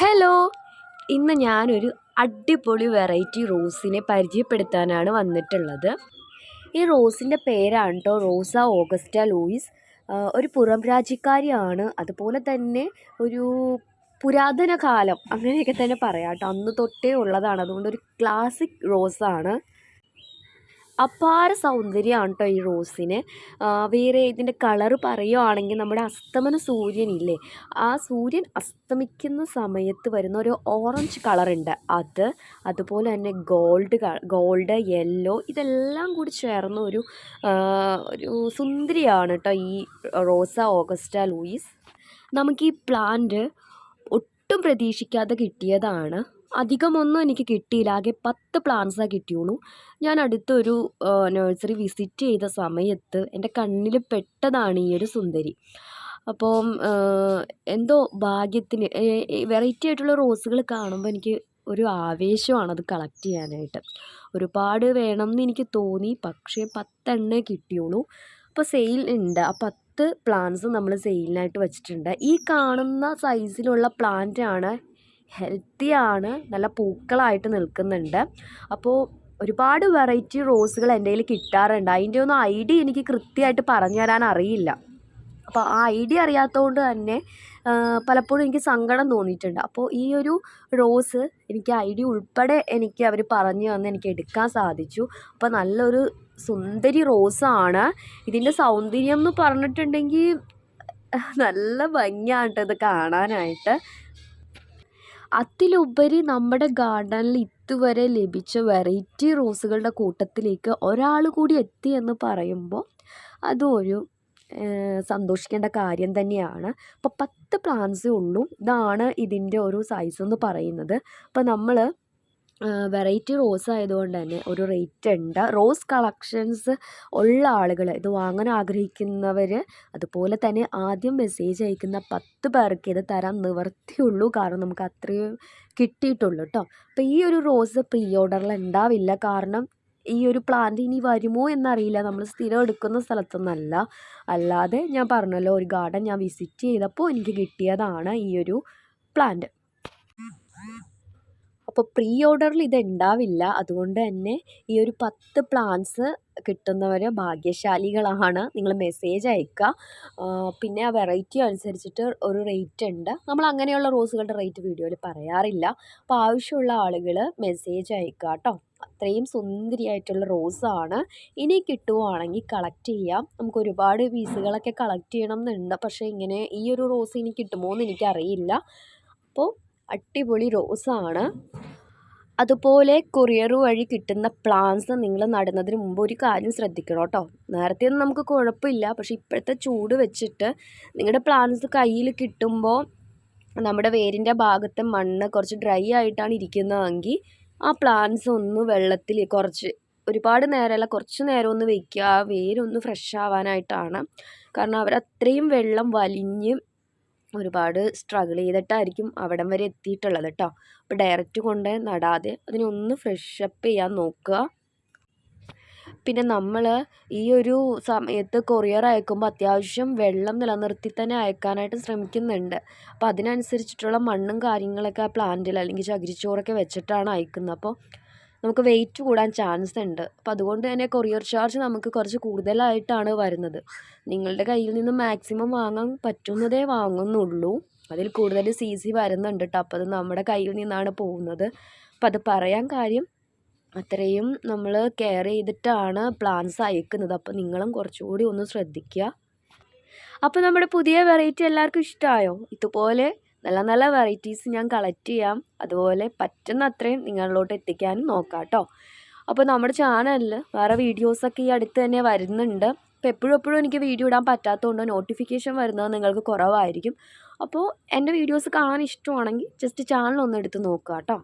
Hello. ഇന്ന് ഞാനൊരു അടിപൊളി വെറൈറ്റി റോസിനെ പരിചയപ്പെടുത്താനാണ് വന്നിട്ടുള്ളത്. ഈ റോസിന്റെ പേരാണ് കേട്ടോ റോസ ഓഗസ്റ്റ ലൂയിസ്. ഒരു പുറം രാജ്യക്കാരിയാണ്. അതുപോലെ തന്നെ ഒരു പുരാതന കാലം അങ്ങനെയൊക്കെ തന്നെ പറയാം കേട്ടോ. അന്ന് തൊട്ടേ ഉള്ളതാണ്. അതുകൊണ്ട് ഒരു ക്ലാസിക് റോസാണ്. അപാര സൗന്ദര്യമാണ് കേട്ടോ ഈ റോസിന്. വേറെ ഇതിന്റെ കളറ് പറയുകയാണെങ്കിൽ നമ്മുടെ അസ്തമന സൂര്യനില്ലേ? ആ സൂര്യൻ അസ്തമിക്കുന്ന സമയത്ത് വരുന്ന ഒരു ഓറഞ്ച് കളറുണ്ട് അത്. അതുപോലെ തന്നെ ഗോൾഡ് ഗോൾഡ് യെല്ലോ ഇതെല്ലാം കൂടി ചേർന്ന ഒരു ഒരു സുന്ദരിയാണ് കേട്ടോ ഈ റോസ ഓഗസ്റ്റ ലൂയിസ്. നമുക്ക് ഈ പ്ലാന്റ് ഒട്ടും പ്രതീക്ഷിക്കാതെ കിട്ടിയതാണ്. അധികമൊന്നും എനിക്ക് കിട്ടിയില്ല. ആകെ പത്ത് പ്ലാന്റ്സാണ് കിട്ടിയുള്ളൂ. ഞാൻ അടുത്തൊരു നഴ്സറി വിസിറ്റ് ചെയ്ത സമയത്ത് എന്റെ കണ്ണിൽ പെട്ടതാണ് ഈ ഒരു സുന്ദരി. അപ്പോൾ എന്തോ ഭാഗ്യത്തിന് വെറൈറ്റി ആയിട്ടുള്ള റോസുകൾ കാണുമ്പോൾ എനിക്ക് ഒരു ആവേശമാണ് അത് കളക്ട് ചെയ്യാനായിട്ട്. ഒരുപാട് വേണം എന്ന് എനിക്ക് തോന്നി പക്ഷേ പത്തെണ്ണേ കിട്ടിയുള്ളൂ. അപ്പോൾ സെയിൽ ഉണ്ട്. ആ പത്ത് പ്ലാന്റ്സ് നമ്മൾ സെയിലിനായിട്ട് വെച്ചിട്ടുണ്ട്. ഈ കാണുന്ന സൈസിലുള്ള പ്ലാന്റ് ആണ് ഹെൽത്തി ആണ് നല്ല പൂക്കളായിട്ട് നിൽക്കുന്നുണ്ട്. അപ്പോൾ ഒരുപാട് വെറൈറ്റി റോസുകൾ എന്റെ കയ്യിൽ കിട്ടാറുണ്ട്. അതിന്റെ ഒന്നും ഐഡിയ എനിക്ക് കൃത്യമായിട്ട് പറഞ്ഞു തരാൻ അറിയില്ല. അപ്പോൾ ആ ഐഡിയ അറിയാത്തതുകൊണ്ട് തന്നെ പലപ്പോഴും എനിക്ക് സങ്കടം തോന്നിയിട്ടുണ്ട്. അപ്പോൾ ഈ ഒരു റോസ് എനിക്ക് ഐഡിയ ഉൾപ്പെടെ എനിക്ക് അവർ പറഞ്ഞു തന്ന് എനിക്ക് എടുക്കാൻ സാധിച്ചു. അപ്പോൾ നല്ലൊരു സുന്ദരി റോസാണ്. ഇതിന്റെ സൗന്ദര്യം എന്ന് പറഞ്ഞിട്ടുണ്ടെങ്കിൽ നല്ല ഭംഗിയാണ് ഇത് കാണാനായിട്ട്. അതിലുപരി നമ്മുടെ ഗാർഡനിൽ ഇതുവരെ ലഭിച്ച വെറൈറ്റി റോസുകളുടെ കൂട്ടത്തിലേക്ക് ഒരാൾ കൂടി എത്തി എന്ന് പറയുമ്പോൾ അതൊരു സന്തോഷിക്കേണ്ട കാര്യം തന്നെയാണ്. അപ്പോൾ പത്ത് പ്ലാന്റ്സേ ഉള്ളൂ. ഇതാണ് ഇതിന്റെ ഒരു സൈസ് എന്ന് പറയുന്നത്. അപ്പോൾ നമ്മൾ വെറൈറ്റി റോസ് ആയതുകൊണ്ട് തന്നെ ഒരു റേറ്റ് ഉണ്ട്. റോസ് കളക്ഷൻസ് ഉള്ള ആളുകൾ ഇത് വാങ്ങാൻ ആഗ്രഹിക്കുന്നവർ അതുപോലെ തന്നെ ആദ്യം മെസ്സേജ് അയക്കുന്ന പത്ത് പേർക്ക് ഇത് തരാൻ നിവർത്തിയുള്ളൂ കാരണം നമുക്ക് അത്രയും കിട്ടിയിട്ടുള്ളൂ കേട്ടോ അപ്പോൾ ഈ ഒരു റോസ് പ്രീ ഓർഡറിൽ ഉണ്ടാവില്ല. കാരണം ഈ ഒരു പ്ലാന്റ് ഇനി വരുമോ എന്നറിയില്ല. നമ്മൾ സ്ഥിരം എടുക്കുന്ന സ്ഥലത്തൊന്നല്ല. അല്ലാതെ ഞാൻ പറഞ്ഞല്ലോ ഒരു ഗാർഡൻ ഞാൻ വിസിറ്റ് ചെയ്തപ്പോൾ എനിക്ക് കിട്ടിയതാണ് ഈ ഒരു പ്ലാന്റ് അപ്പോൾ പ്രീ ഓർഡറിൽ ഇത് ഉണ്ടാവില്ല അതുകൊണ്ട് തന്നെ ഈ ഒരു പത്ത് പ്ലാന്റ്സ് കിട്ടുന്നവർ ഭാഗ്യശാലികളാണ്. നിങ്ങൾ മെസ്സേജ് അയക്കുക പിന്നെ ആ വെറൈറ്റി അനുസരിച്ചിട്ട് ഒരു റേറ്റ് ഉണ്ട് നമ്മൾ അങ്ങനെയുള്ള റോസുകളുടെ റേറ്റ് വീഡിയോയിൽ പറയാറില്ല. അപ്പോൾ ആവശ്യമുള്ള ആളുകൾ മെസ്സേജ് അയക്കുക കേട്ടോ അത്രയും സുന്ദരിയായിട്ടുള്ള റോസാണ്. ഇനി കിട്ടുവാണെങ്കിൽ കളക്ട് ചെയ്യാം. നമുക്ക് ഒരുപാട് പീസുകളൊക്കെ കളക്ട് ചെയ്യണം എന്നുണ്ട് പക്ഷേ ഇങ്ങനെ ഈ ഒരു റോസ് ഇനി കിട്ടുമോ എന്ന് എനിക്കറിയില്ല. അപ്പോൾ അടിപൊളി റോസാണ്. അതുപോലെ കൊറിയർ വഴി കിട്ടുന്ന പ്ലാന്റ്സ് നിങ്ങൾ നടുന്നതിന് മുമ്പ് ഒരു കാര്യം ശ്രദ്ധിക്കണം കേട്ടോ. നേരത്തെ ഒന്നും നമുക്ക് കുഴപ്പമില്ല. പക്ഷേ ഇപ്പോഴത്തെ ചൂട് വെച്ചിട്ട് നിങ്ങളുടെ പ്ലാന്റ്സ് കയ്യിൽ കിട്ടുമ്പോൾ നമ്മുടെ വേരിന്റെ ഭാഗത്തെ മണ്ണ് കുറച്ച് ഡ്രൈ ആയിട്ടാണ് ഇരിക്കുന്നതെങ്കിൽ ആ പ്ലാന്റ്സ് ഒന്ന് വെള്ളത്തിൽ കുറച്ച് ഒരുപാട് നേരമല്ല കുറച്ച് നേരം ഒന്ന് വയ്ക്കുക ആ വേരൊന്ന് ഫ്രഷ് ആവാനായിട്ടാണ്. കാരണം അവരത്രയും വെള്ളം വലിഞ്ഞ് ഒരുപാട് സ്ട്രഗിൾ ചെയ്തിട്ടായിരിക്കും അവിടം വരെ എത്തിയിട്ടുള്ളത് കേട്ടോ അപ്പോൾ ഡയറക്റ്റ് കൊണ്ട് നടാതെ അതിനൊന്ന് ഫ്രഷ് അപ്പ് ചെയ്യാൻ നോക്കുക. പിന്നെ നമ്മൾ ഈ ഒരു സമയത്ത് കൊറിയർ അയക്കുമ്പോൾ അത്യാവശ്യം വെള്ളം നിലനിർത്തി തന്നെ അയക്കാനായിട്ട് ശ്രമിക്കുന്നുണ്ട്. അപ്പോൾ അതിനനുസരിച്ചിട്ടുള്ള മണ്ണും കാര്യങ്ങളൊക്കെ ആ പ്ലാന്റിൽ അല്ലെങ്കിൽ ചകിരിച്ചോറൊക്കെ വെച്ചിട്ടാണ് അയക്കുന്നത്. അപ്പോൾ നമുക്ക് വെയിറ്റ് കൂടാൻ ചാൻസ് ഉണ്ട്. അപ്പോൾ അതുകൊണ്ട് തന്നെ കൊറിയർ ചാർജ് നമുക്ക് കുറച്ച് കൂടുതലായിട്ടാണ് വരുന്നത്. നിങ്ങളുടെ കയ്യിൽ നിന്ന് മാക്സിമം വാങ്ങാൻ പറ്റുന്നതേ വാങ്ങുന്നുള്ളൂ. അതിൽ കൂടുതൽ സി സി വരുന്നുണ്ട് കേട്ടോ അപ്പോൾ അത് നമ്മുടെ കയ്യിൽ നിന്നാണ് പോകുന്നത്. അപ്പം അത് പറയാൻ കാര്യം അത്രയും നമ്മൾ കെയർ ചെയ്തിട്ടാണ് പ്ലാൻസ് അയക്കുന്നത്. അപ്പോൾ നിങ്ങളും കുറച്ചുകൂടി ഒന്ന് ശ്രദ്ധിക്കുക അപ്പോൾ നമ്മുടെ പുതിയ വെറൈറ്റി എല്ലാവർക്കും ഇഷ്ടമായോ ഇതുപോലെ നല്ല നല്ല വെറൈറ്റീസ് ഞാൻ കളക്ട് ചെയ്യാം. അതുപോലെ പറ്റുന്ന അത്രയും നിങ്ങളിലോട്ട് എത്തിക്കാനും നോക്കാം കേട്ടോ അപ്പോൾ നമ്മുടെ ചാനലിൽ വേറെ വീഡിയോസൊക്കെ ഈ അടുത്ത് തന്നെ വരുന്നുണ്ട്. അപ്പോൾ എപ്പോഴും എപ്പോഴും എനിക്ക് വീഡിയോ ഇടാൻ പറ്റാത്തതുകൊണ്ട് നോട്ടിഫിക്കേഷൻ വരുന്നത് നിങ്ങൾക്ക് കുറവായിരിക്കും. അപ്പോൾ എന്റെ വീഡിയോസ് കാണാൻ ഇഷ്ടമാണെങ്കിൽ ജസ്റ്റ് ചാനൽ ഒന്ന് എടുത്ത് നോക്കുക കേട്ടോ